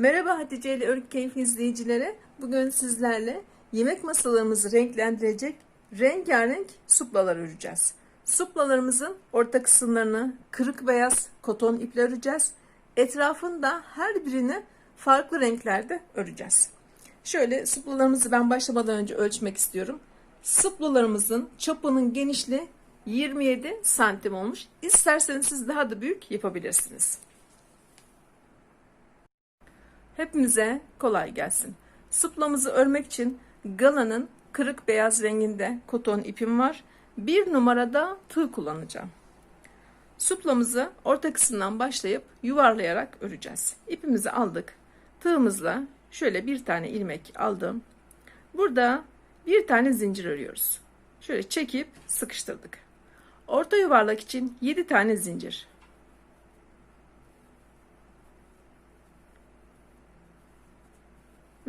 Merhaba Hatice ile Örgü Keyfi izleyicileri. Bugün sizlerle yemek masalarımızı renklendirecek rengarenk suplalar öreceğiz. Suplalarımızın orta kısımlarını kırık beyaz koton iple öreceğiz. Etrafında her birini farklı renklerde öreceğiz. Şöyle suplalarımızı ben başlamadan önce ölçmek istiyorum. Suplalarımızın çapının genişliği 27 santim olmuş. İsterseniz siz daha da büyük yapabilirsiniz. Hepimize kolay gelsin. Suplamızı örmek için Gala'nın kırık beyaz renginde koton ipim var. Bir numarada tığ kullanacağım. Suplamızı orta kısımdan başlayıp yuvarlayarak öreceğiz. İpimizi aldık. Tığımızla şöyle bir tane ilmek aldım. Burada bir tane zincir örüyoruz. Şöyle çekip sıkıştırdık. Orta yuvarlak için 7 tane zincir.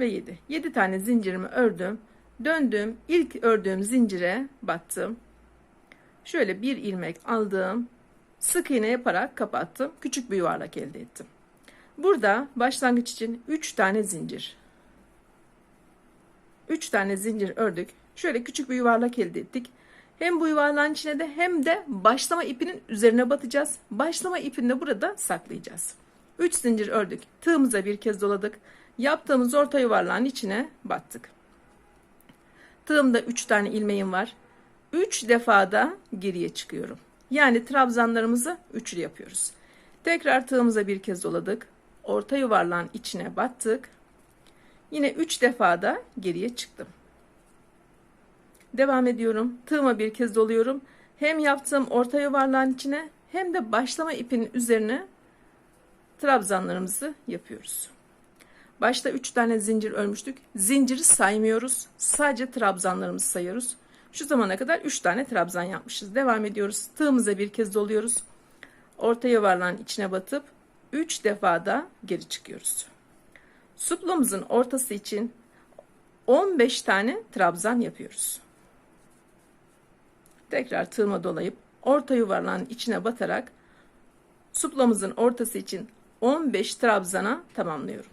Ve 7. 7 tane zincirimi ördüm. Döndüm. İlk ördüğüm zincire battım. Şöyle bir ilmek aldım. Sık iğne yaparak kapattım. Küçük bir yuvarlak elde ettim. Burada başlangıç için 3 tane zincir. 3 tane zincir ördük. Şöyle küçük bir yuvarlak elde ettik. Hem bu yuvarlağın içine de hem de başlama ipinin üzerine batacağız. Başlama ipini de burada saklayacağız. 3 zincir ördük. Tığımıza bir kez doladık. Yaptığımız orta yuvarlağın içine battık. Tığımda 3 tane ilmeğim var. 3 defada geriye çıkıyorum. Yani trabzanlarımızı üçlü yapıyoruz. Tekrar tığımıza bir kez doladık. Orta yuvarlağın içine battık. Yine 3 defada geriye çıktım. Devam ediyorum. Tığıma bir kez doluyorum. Hem yaptığım orta yuvarlağın içine hem de başlama ipinin üzerine trabzanlarımızı yapıyoruz. Başta 3 tane zincir örmüştük. Zinciri saymıyoruz. Sadece trabzanlarımızı sayıyoruz. Şu zamana kadar 3 tane trabzan yapmışız. Devam ediyoruz. Tığımıza bir kez doluyoruz. Orta yuvarlağın içine batıp 3 defa da geri çıkıyoruz. Suplamızın ortası için 15 tane trabzan yapıyoruz. Tekrar tığıma dolayıp orta yuvarlağın içine batarak suplamızın ortası için 15 trabzana tamamlıyorum.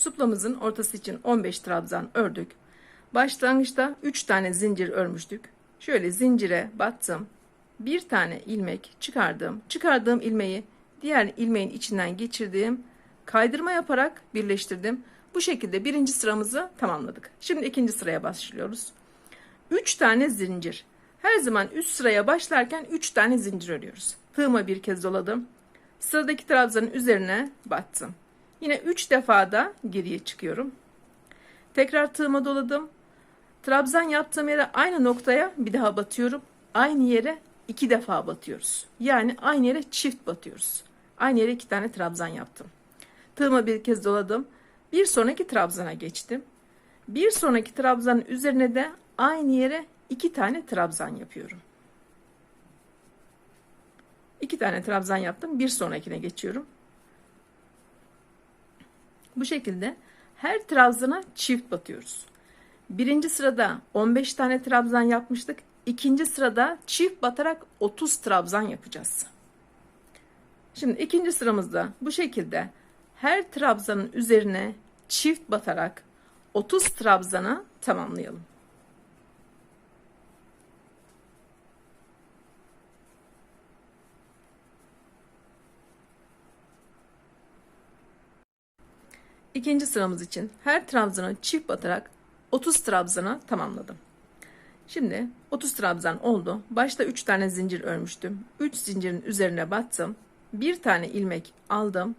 Suplamızın ortası için 15 trabzan ördük. Başlangıçta 3 tane zincir örmüştük. Şöyle zincire battım. Bir tane ilmek çıkardım. Çıkardığım ilmeği diğer ilmeğin içinden geçirdim. Kaydırma yaparak birleştirdim. Bu şekilde birinci sıramızı tamamladık. Şimdi ikinci sıraya başlıyoruz. 3 tane zincir. Her zaman üst sıraya başlarken 3 tane zincir örüyoruz. Tığıma bir kez doladım. Sıradaki trabzanın üzerine battım. Yine 3 defa da geriye çıkıyorum. Tekrar tığıma doladım. Trabzan yaptığım yere aynı noktaya bir daha batıyorum. Aynı yere iki defa batıyoruz. Yani aynı yere çift batıyoruz. Aynı yere iki tane trabzan yaptım. Tığıma bir kez doladım. Bir sonraki trabzana geçtim. Bir sonraki trabzanın üzerine de aynı yere iki tane trabzan yapıyorum. İki tane trabzan yaptım. Bir sonrakine geçiyorum. Bu şekilde her trabzana çift batıyoruz. Birinci sırada 15 tane trabzan yapmıştık. İkinci sırada çift batarak 30 trabzan yapacağız. Şimdi ikinci sıramızda bu şekilde her trabzanın üzerine çift batarak 30 trabzana tamamlayalım. İkinci sıramız için her trabzana çift batarak 30 trabzana tamamladım. Şimdi 30 trabzan oldu. Başta 3 tane zincir örmüştüm. 3 zincirin üzerine battım. Bir tane ilmek aldım.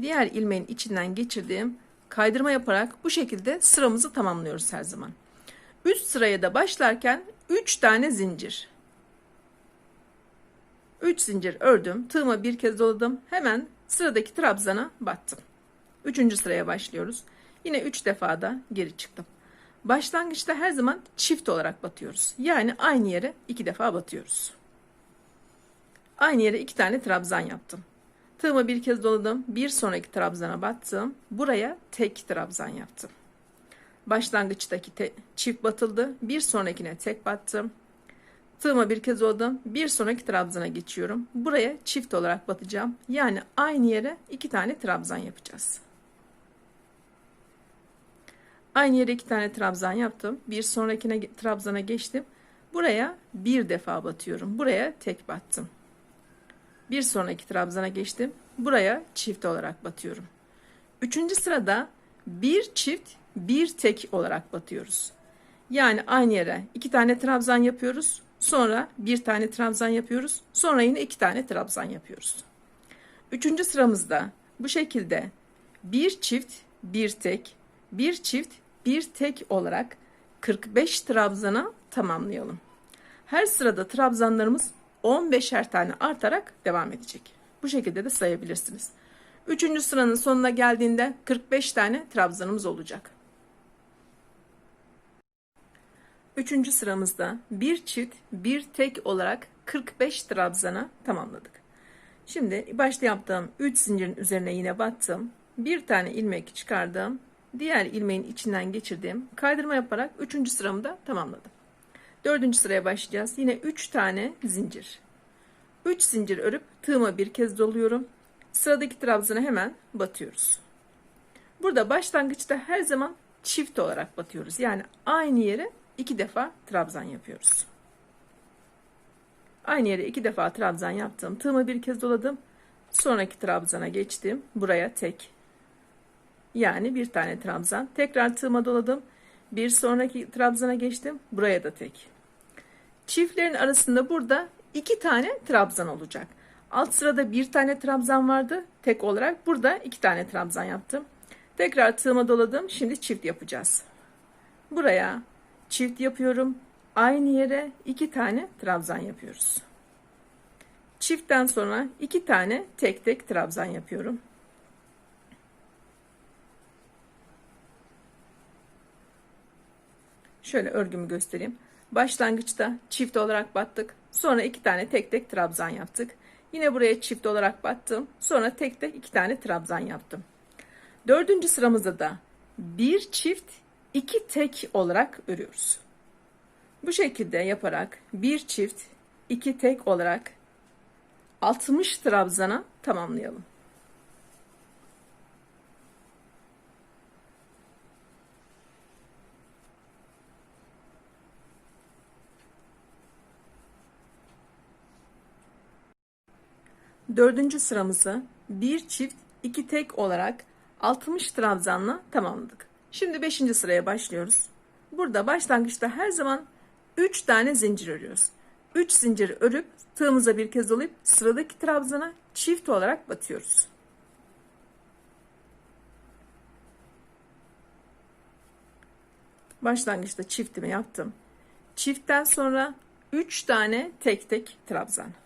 Diğer ilmeğin içinden geçirdiğim kaydırma yaparak bu şekilde sıramızı tamamlıyoruz her zaman. Üst sıraya da başlarken 3 tane zincir. 3 zincir ördüm. Tığıma bir kez doladım. Hemen sıradaki trabzana battım. Üçüncü sıraya başlıyoruz. Yine üç defa da geri çıktım. Başlangıçta her zaman çift olarak batıyoruz. Yani aynı yere iki defa batıyoruz. Aynı yere iki tane trabzan yaptım. Tığımı bir kez doladım. Bir sonraki trabzana battım. Buraya tek trabzan yaptım. Başlangıçtaki te- çift batıldı. Bir sonrakine tek battım. Tığıma bir kez oldum. Bir sonraki trabzana geçiyorum. Buraya çift olarak batacağım. Yani aynı yere iki tane trabzan yapacağız. Aynı yere iki tane trabzan yaptım. Bir sonrakine trabzana geçtim. Buraya bir defa batıyorum. Buraya tek battım. Bir sonraki trabzana geçtim. Buraya çift olarak batıyorum. Üçüncü sırada bir çift bir tek olarak batıyoruz. Yani aynı yere iki tane trabzan yapıyoruz. Sonra bir tane trabzan yapıyoruz. Sonra yine iki tane trabzan yapıyoruz. Üçüncü sıramızda bu şekilde bir çift bir tek, bir çift bir tek olarak 45 trabzana tamamlayalım. Her sırada trabzanlarımız 15'er tane artarak devam edecek. Bu şekilde de sayabilirsiniz. Üçüncü sıranın sonuna geldiğinde 45 tane trabzanımız olacak. Üçüncü sıramızda bir çift bir tek olarak 45 trabzana tamamladık. Şimdi başta yaptığım 3 zincirin üzerine yine battım. Bir tane ilmek çıkardım. Diğer ilmeğin içinden geçirdim. Kaydırma yaparak 3. sıramı da tamamladım. 4. sıraya başlayacağız. Yine 3 tane zincir. 3 zincir örüp tığıma bir kez doluyorum. Sıradaki trabzana hemen batıyoruz. Burada başlangıçta her zaman çift olarak batıyoruz. Yani aynı yere iki defa trabzan yapıyoruz. Aynı yere iki defa trabzan yaptım. Tığımı bir kez doladım. Sonraki trabzana geçtim. Buraya tek. Yani bir tane trabzan. Tekrar tığıma doladım. Bir sonraki trabzana geçtim. Buraya da tek. Çiftlerin arasında burada iki tane trabzan olacak. Alt sırada bir tane trabzan vardı. Tek olarak burada iki tane trabzan yaptım. Tekrar tığıma doladım. Şimdi çift yapacağız. Buraya çift yapıyorum. Aynı yere iki tane trabzan yapıyoruz. Çiftten sonra iki tane tek tek trabzan yapıyorum. Şöyle örgümü göstereyim. Başlangıçta çift olarak battık. Sonra iki tane tek tek trabzan yaptık. Yine buraya çift olarak battım. Sonra tek tek iki tane trabzan yaptım. Dördüncü sıramızda da bir çift iki tek olarak örüyoruz. Bu şekilde yaparak bir çift iki tek olarak 60 trabzana tamamlayalım. Dördüncü sıramızı bir çift iki tek olarak 60 trabzanla tamamladık. Şimdi beşinci sıraya başlıyoruz. Burada başlangıçta her zaman 3 tane zincir örüyoruz. 3 zincir örüp tığımıza bir kez dolayıp sıradaki trabzana çift olarak batıyoruz. Başlangıçta çiftimi yaptım. Çiftten sonra 3 tane tek tek trabzan.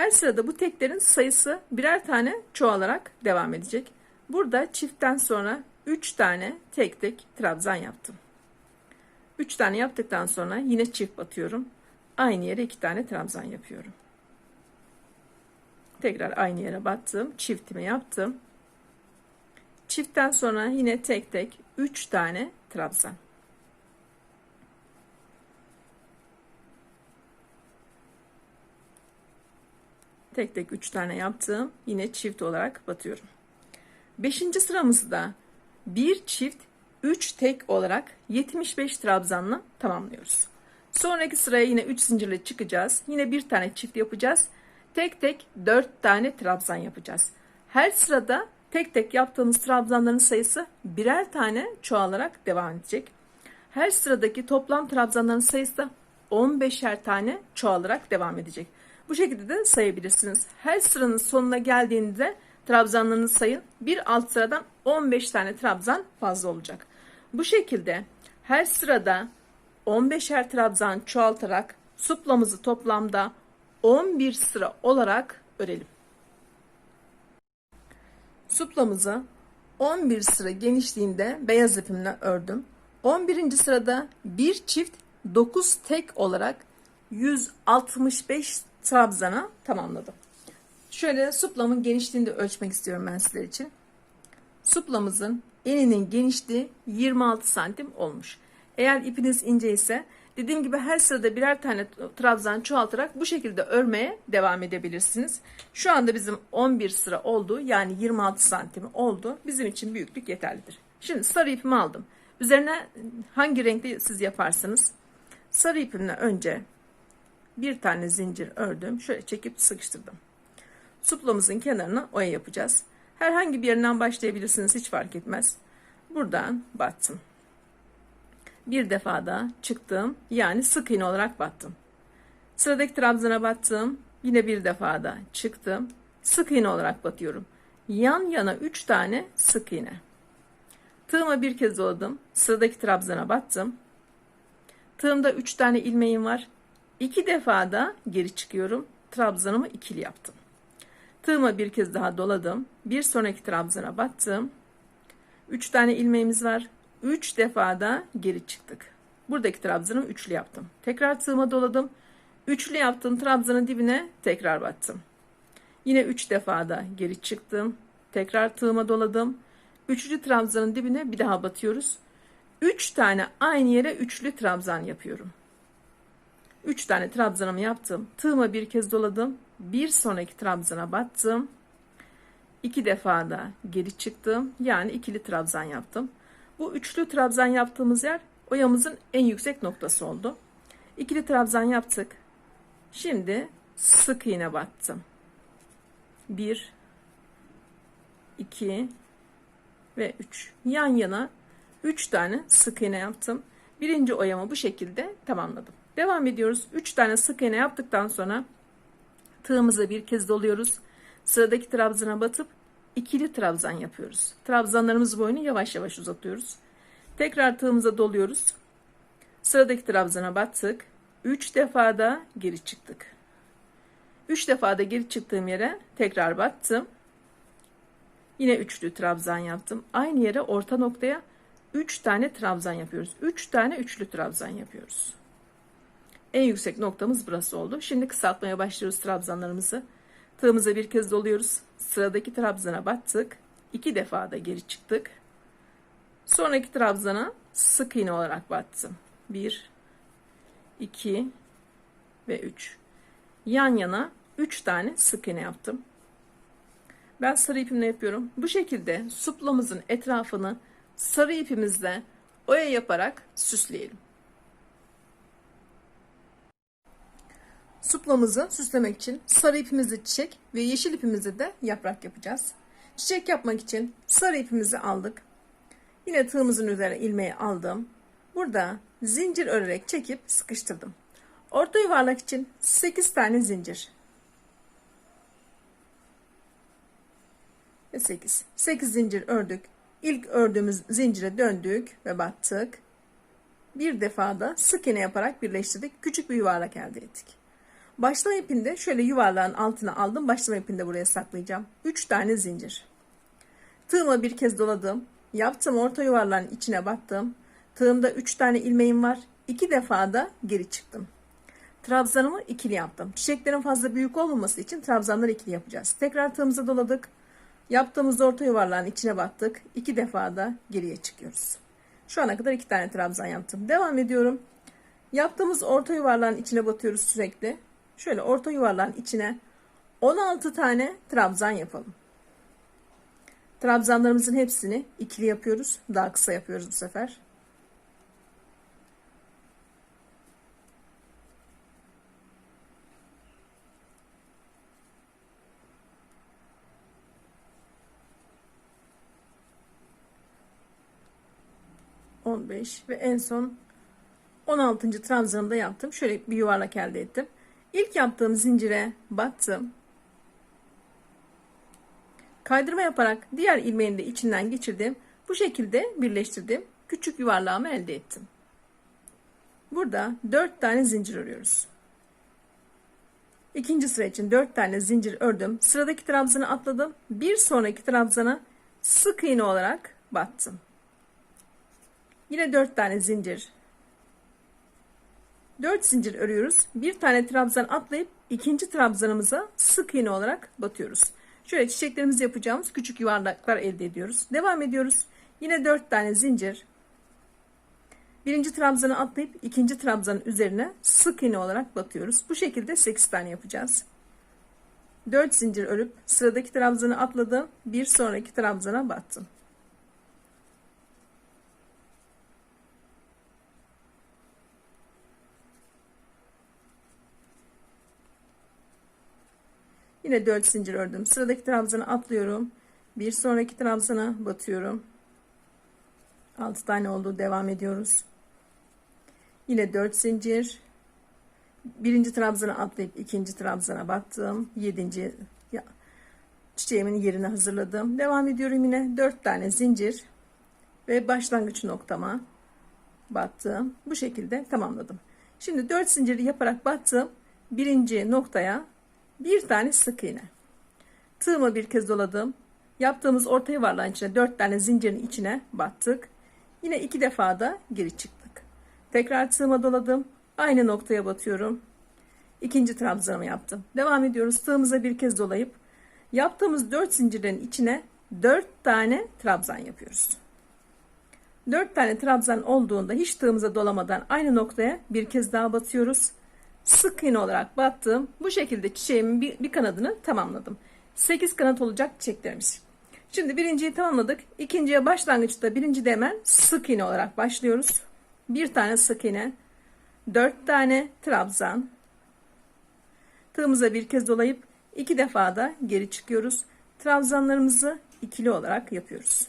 Her sırada bu teklerin sayısı birer tane çoğalarak devam edecek. Burada çiftten sonra 3 tane tek tek trabzan yaptım. 3 tane yaptıktan sonra yine çift batıyorum. Aynı yere 2 tane trabzan yapıyorum. Tekrar aynı yere battım. Çiftimi yaptım. Çiftten sonra yine tek tek 3 tane trabzan. Tek tek 3 tane yaptım. Yine çift olarak batıyorum. Beşinci sıramızda bir çift 3 tek olarak 75 trabzanla tamamlıyoruz. Sonraki sıraya yine 3 zincirle çıkacağız. Yine bir tane çift yapacağız. Tek tek 4 tane trabzan yapacağız. Her sırada tek tek yaptığımız trabzanların sayısı birer tane çoğalarak devam edecek. Her sıradaki toplam trabzanların sayısı da 15'er tane çoğalarak devam edecek. Bu şekilde de sayabilirsiniz. Her sıranın sonuna geldiğinde trabzanlarınızı sayın. Bir alt sıradan 15 tane trabzan fazla olacak. Bu şekilde her sırada 15'er trabzan çoğaltarak suplamızı toplamda 11 sıra olarak örelim. Suplamızı 11 sıra genişliğinde beyaz ipimle ördüm. 11. sırada bir çift 9 tek olarak 165 trabzana tamamladım. Şöyle suplamın genişliğini de ölçmek istiyorum ben sizler için. Suplamızın eninin genişliği 26 santim olmuş. Eğer ipiniz ince ise dediğim gibi her sırada birer tane trabzan çoğaltarak bu şekilde örmeye devam edebilirsiniz. Şu anda bizim 11 sıra oldu yani 26 santim oldu. Bizim için büyüklük yeterlidir. Şimdi sarı ipimi aldım. Üzerine hangi renkte siz yaparsanız sarı ipimle önce bir tane zincir ördüm. Şöyle çekip sıkıştırdım. Suplamızın kenarına oya yapacağız. Herhangi bir yerinden başlayabilirsiniz hiç fark etmez. Buradan battım. Bir defa da çıktım. Yani sık iğne olarak battım. Sıradaki trabzana battım. Yine bir defa da çıktım. Sık iğne olarak batıyorum. Yan yana 3 tane sık iğne. Tığıma bir kez doladım. Sıradaki trabzana battım. Tığımda 3 tane ilmeğim var. 2 defa da geri çıkıyorum. Trabzanımı ikili yaptım. Tığıma bir kez daha doladım. Bir sonraki trabzana battım. 3 tane ilmeğimiz var. 3 defa da geri çıktık. Buradaki trabzanımı üçlü yaptım. Tekrar tığıma doladım. Üçlü yaptım. Trabzanın dibine tekrar battım. Yine 3 defa da geri çıktım. Tekrar tığıma doladım. Üçlü trabzanın dibine bir daha batıyoruz. 3 tane aynı yere üçlü trabzan yapıyorum. 3 tane trabzanımı yaptım. Tığıma bir kez doladım. Bir sonraki trabzana battım. 2 defa da geri çıktım. Yani ikili trabzan yaptım. Bu üçlü trabzan yaptığımız yer oyamızın en yüksek noktası oldu. İkili trabzan yaptık. Şimdi sık iğne battım. 1 2 ve 3. Yan yana 3 tane sık iğne yaptım. Birinci oyamı bu şekilde tamamladım. Devam ediyoruz. 3 tane sık iğne yaptıktan sonra tığımıza bir kez doluyoruz. Sıradaki trabzana batıp ikili trabzan yapıyoruz. Trabzanlarımız boyunu yavaş yavaş uzatıyoruz. Tekrar tığımıza doluyoruz. Sıradaki trabzana battık. 3 defa da geri çıktık. 3 defa da geri çıktığım yere tekrar battım. Yine üçlü trabzan yaptım. Aynı yere orta noktaya 3 tane trabzan yapıyoruz. 3 tane üçlü trabzan yapıyoruz. En yüksek noktamız burası oldu. Şimdi kısaltmaya başlıyoruz trabzanlarımızı. Tığımıza bir kez doluyoruz. Sıradaki trabzana battık. İki defa da geri çıktık. Sonraki trabzana sık iğne olarak battım. 1 2 ve 3. Yan yana 3 tane sık iğne yaptım. Ben sarı ipimle yapıyorum. Bu şekilde suplamızın etrafını sarı ipimizle oya yaparak süsleyelim. Suplamızı süslemek için sarı ipimizi çiçek ve yeşil ipimizi de yaprak yapacağız. Çiçek yapmak için sarı ipimizi aldık. Yine tığımızın üzerine ilmeği aldım. Burada zincir örerek çekip sıkıştırdım. Orta yuvarlak için 8 tane zincir. Ve 8. 8 zincir ördük. İlk ördüğümüz zincire döndük ve battık. Bir defa da sık iğne yaparak birleştirdik. Küçük bir yuvarlak elde ettik. Başlama ipinde şöyle yuvarlağın altına aldım. Başlama ipinde buraya saklayacağım. 3 tane zincir. Tığıma bir kez doladım. Yaptım orta yuvarlağın içine battım. Tığımda 3 tane ilmeğim var. 2 defa da geri çıktım. Trabzanımı ikili yaptım. Çiçeklerin fazla büyük olmaması için trabzanları ikili yapacağız. Tekrar tığımıza doladık. Yaptığımız orta yuvarlağın içine battık. 2 defa da geriye çıkıyoruz. Şu ana kadar 2 tane trabzan yaptım. Devam ediyorum. Yaptığımız orta yuvarlağın içine batıyoruz sürekli. Şöyle orta yuvarlağın içine 16 tane trabzan yapalım. Trabzanlarımızın hepsini ikili yapıyoruz. Daha kısa yapıyoruz bu sefer. On beş ve en son 16. trabzanımda yaptım. Şöyle bir yuvarlak elde ettim. İlk yaptığım zincire battım. Kaydırma yaparak diğer ilmeğini de içinden geçirdim. Bu şekilde birleştirdim. Küçük yuvarlağımı elde ettim. Burada 4 tane zincir örüyoruz. İkinci sıra için 4 tane zincir ördüm. Sıradaki trabzanı atladım. Bir sonraki trabzana sık iğne olarak battım. Yine 4 tane zincir 4 zincir örüyoruz. Bir tane trabzan atlayıp ikinci trabzanımıza sık iğne olarak batıyoruz. Şöyle çiçeklerimizi yapacağımız küçük yuvarlaklar elde ediyoruz. Devam ediyoruz. Yine 4 tane zincir. Birinci trabzanı atlayıp ikinci trabzanın üzerine sık iğne olarak batıyoruz. Bu şekilde 8 tane yapacağız. 4 zincir örüp sıradaki trabzanı atladım. Bir sonraki trabzana battım. Yine 4 zincir ördüm. Sıradaki trabzanı atlıyorum. Bir sonraki trabzana batıyorum. 6 tane oldu. Devam ediyoruz. Yine 4 zincir. Birinci trabzana atlayıp ikinci trabzana battım. Yedinci çiçeğimin yerini hazırladım. Devam ediyorum yine 4 tane zincir ve başlangıç noktama battım. Bu şekilde tamamladım. Şimdi 4 zinciri yaparak battım. Birinci noktaya bir tane sık iğne. Tığımı bir kez doladım. Yaptığımız orta yuvarlağın içine 4 tane zincirin içine battık. Yine iki defa da geri çıktık. Tekrar tığıma doladım. Aynı noktaya batıyorum. İkinci trabzanımı yaptım. Devam ediyoruz. Tığımıza bir kez dolayıp yaptığımız 4 zincirlerin içine 4 tane trabzan yapıyoruz. 4 tane trabzan olduğunda hiç tığımıza dolamadan aynı noktaya bir kez daha batıyoruz. Sık iğne olarak battım. Bu şekilde çiçeğimin bir, bir kanadını tamamladım. 8 kanat olacak çiçeklerimiz. Şimdi birinciyi tamamladık. İkinciye başlangıçta birinci de hemen sık iğne olarak başlıyoruz. Bir tane sık iğne, dört tane trabzan. Tığımıza bir kez dolayıp iki defa da geri çıkıyoruz. Trabzanlarımızı ikili olarak yapıyoruz.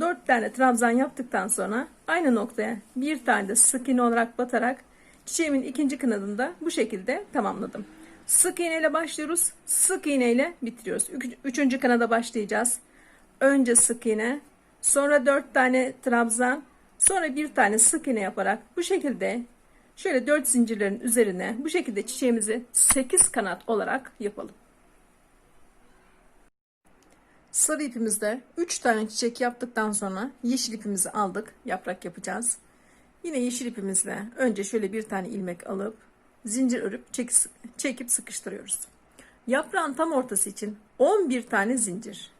Dört tane trabzan yaptıktan sonra aynı noktaya bir tane de sık iğne olarak batarak çiçeğimin ikinci kanadında bu şekilde tamamladım. Sık iğne ile başlıyoruz. Sık iğne ile bitiriyoruz. Üçüncü kanada başlayacağız. Önce sık iğne, sonra dört tane trabzan, sonra bir tane sık iğne yaparak bu şekilde şöyle dört zincirlerin üzerine bu şekilde çiçeğimizi 8 kanat olarak yapalım. Sarı ipimizde 3 tane çiçek yaptıktan sonra yeşil ipimizi aldık. Yaprak yapacağız. Yine yeşil ipimizle önce şöyle bir tane ilmek alıp zincir örüp çekip, çekip sıkıştırıyoruz. Yaprağın tam ortası için 11 tane zincir.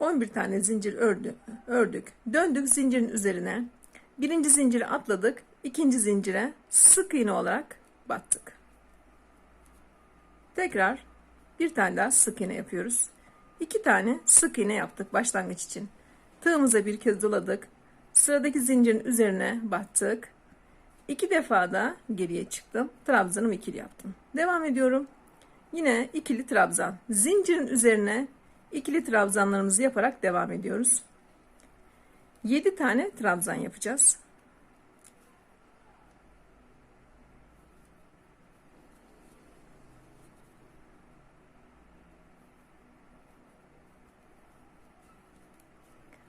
On bir tane zincir ördük, ördük. Döndük zincirin üzerine. Birinci zinciri atladık. ikinci zincire sık iğne olarak battık. Tekrar bir tane daha sık iğne yapıyoruz. İki tane sık iğne yaptık başlangıç için. Tığımıza bir kez doladık. Sıradaki zincirin üzerine battık. İki defa da geriye çıktım. Trabzanımı ikili yaptım. Devam ediyorum. Yine ikili trabzan. Zincirin üzerine ikili trabzanlarımızı yaparak devam ediyoruz. 7 tane trabzan yapacağız.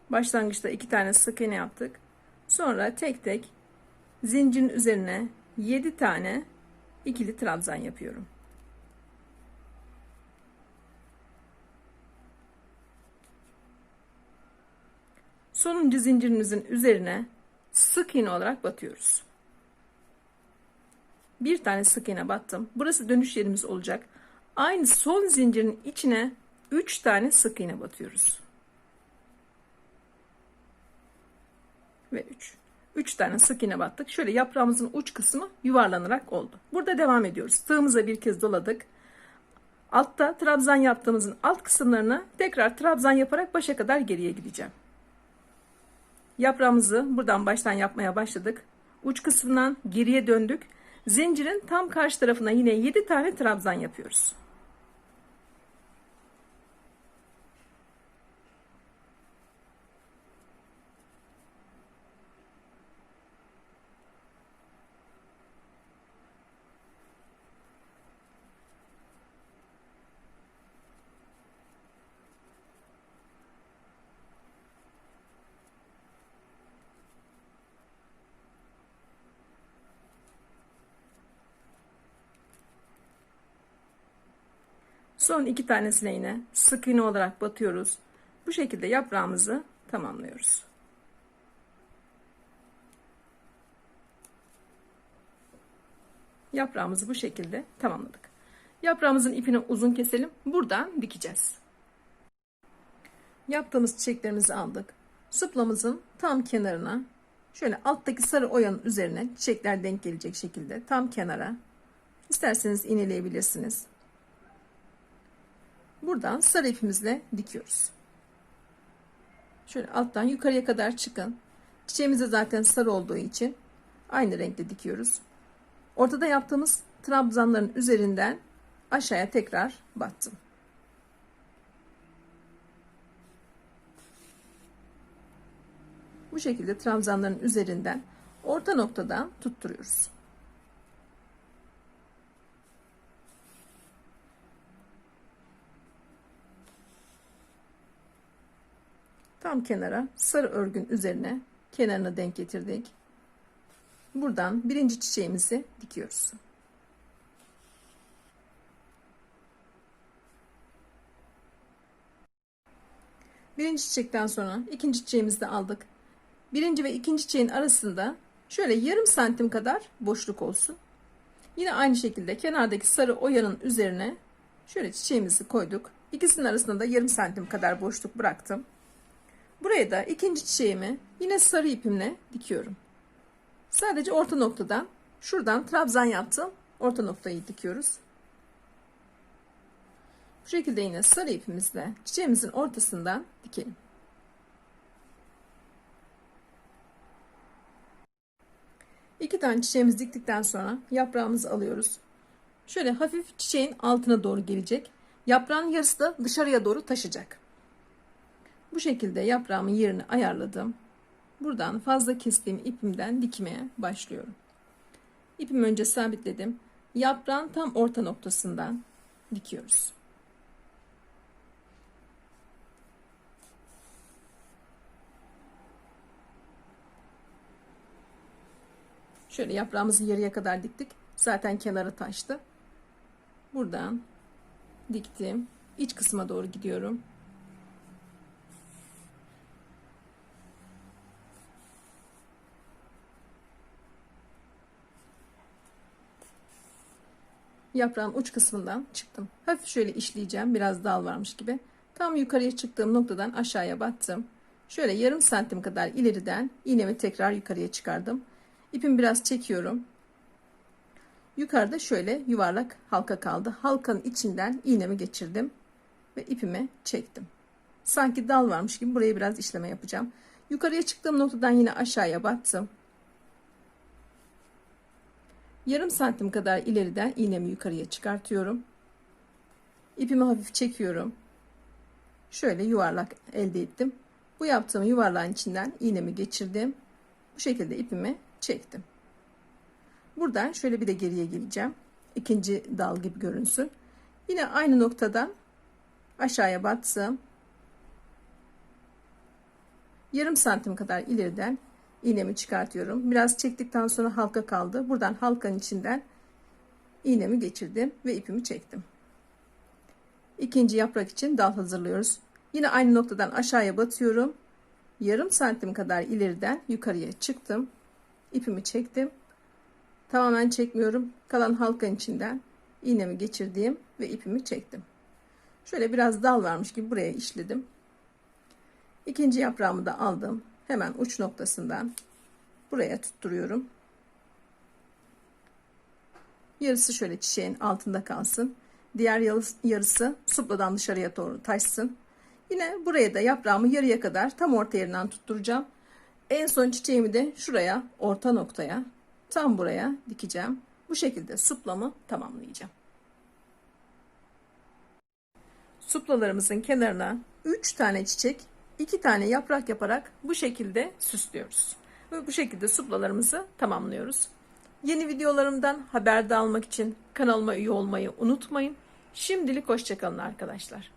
Başlangıçta iki tane sık iğne yaptık. Sonra tek tek zincirin üzerine 7 tane ikili trabzan yapıyorum. Sonuncu zincirimizin üzerine sık iğne olarak batıyoruz. Bir tane sık iğne battım. Burası dönüş yerimiz olacak. Aynı son zincirin içine 3 tane sık iğne batıyoruz. Ve 3. 3 tane sık iğne battık. Şöyle yaprağımızın uç kısmı yuvarlanarak oldu. Burada devam ediyoruz. Tığımıza bir kez doladık. Altta trabzan yaptığımızın alt kısımlarına tekrar trabzan yaparak başa kadar geriye gideceğim. Yaprağımızı buradan baştan yapmaya başladık. Uç kısmından geriye döndük. Zincirin tam karşı tarafına yine 7 tane trabzan yapıyoruz. Son iki tanesine yine sık iğne olarak batıyoruz. Bu şekilde yaprağımızı tamamlıyoruz. Yaprağımızı bu şekilde tamamladık. Yaprağımızın ipini uzun keselim. Buradan dikeceğiz. Yaptığımız çiçeklerimizi aldık. Suplamızın tam kenarına şöyle alttaki sarı oyanın üzerine çiçekler denk gelecek şekilde tam kenara isterseniz iğneleyebilirsiniz. Buradan sarı ipimizle dikiyoruz. Şöyle alttan yukarıya kadar çıkın. Çiçeğimiz de zaten sarı olduğu için aynı renkte dikiyoruz. Ortada yaptığımız trabzanların üzerinden aşağıya tekrar battım. Bu şekilde trabzanların üzerinden orta noktadan tutturuyoruz. Tam kenara sarı örgün üzerine kenarına denk getirdik. Buradan birinci çiçeğimizi dikiyoruz. Birinci çiçekten sonra ikinci çiçeğimizi de aldık. Birinci ve ikinci çiçeğin arasında şöyle yarım santim kadar boşluk olsun. Yine aynı şekilde kenardaki sarı oyanın üzerine şöyle çiçeğimizi koyduk. İkisinin arasında da yarım santim kadar boşluk bıraktım. Buraya da ikinci çiçeğimi yine sarı ipimle dikiyorum. Sadece orta noktadan şuradan trabzan yaptım. Orta noktayı dikiyoruz. Bu şekilde yine sarı ipimizle çiçeğimizin ortasından dikelim. İki tane çiçeğimizi diktikten sonra yaprağımızı alıyoruz. Şöyle hafif çiçeğin altına doğru gelecek. Yaprağın yarısı da dışarıya doğru taşacak. Bu şekilde yaprağımın yerini ayarladım. Buradan fazla kestiğim ipimden dikmeye başlıyorum. İpimi önce sabitledim. Yaprağın tam orta noktasından dikiyoruz. Şöyle yaprağımızı yarıya kadar diktik. Zaten kenarı taştı. Buradan diktim. İç kısma doğru gidiyorum. Yaprağın uç kısmından çıktım. Hafif şöyle işleyeceğim. Biraz dal varmış gibi. Tam yukarıya çıktığım noktadan aşağıya battım. Şöyle yarım santim kadar ileriden iğnemi tekrar yukarıya çıkardım. İpimi biraz çekiyorum. Yukarıda şöyle yuvarlak halka kaldı. Halkanın içinden iğnemi geçirdim ve ipimi çektim. Sanki dal varmış gibi buraya biraz işleme yapacağım. Yukarıya çıktığım noktadan yine aşağıya battım. Yarım santim kadar ileriden iğnemi yukarıya çıkartıyorum. İpimi hafif çekiyorum. Şöyle yuvarlak elde ettim. Bu yaptığım yuvarlağın içinden iğnemi geçirdim. Bu şekilde ipimi çektim. Buradan şöyle bir de geriye geleceğim. İkinci dal gibi görünsün. Yine aynı noktadan aşağıya battım. Yarım santim kadar ileriden iğnemi çıkartıyorum. Biraz çektikten sonra halka kaldı. Buradan halkanın içinden iğnemi geçirdim ve ipimi çektim. İkinci yaprak için dal hazırlıyoruz. Yine aynı noktadan aşağıya batıyorum. Yarım santim kadar ileriden yukarıya çıktım. İpimi çektim. Tamamen çekmiyorum. Kalan halkanın içinden iğnemi geçirdiğim ve ipimi çektim. Şöyle biraz dal varmış gibi buraya işledim. İkinci yaprağımı da aldım hemen uç noktasından buraya tutturuyorum. Yarısı şöyle çiçeğin altında kalsın. Diğer yarısı supladan dışarıya doğru taşsın. Yine buraya da yaprağımı yarıya kadar tam orta yerinden tutturacağım. En son çiçeğimi de şuraya orta noktaya tam buraya dikeceğim. Bu şekilde suplamı tamamlayacağım. Suplalarımızın kenarına 3 tane çiçek iki tane yaprak yaparak bu şekilde süslüyoruz. Ve bu şekilde suplalarımızı tamamlıyoruz. Yeni videolarımdan haberdar almak için kanalıma üye olmayı unutmayın. Şimdilik hoşçakalın arkadaşlar.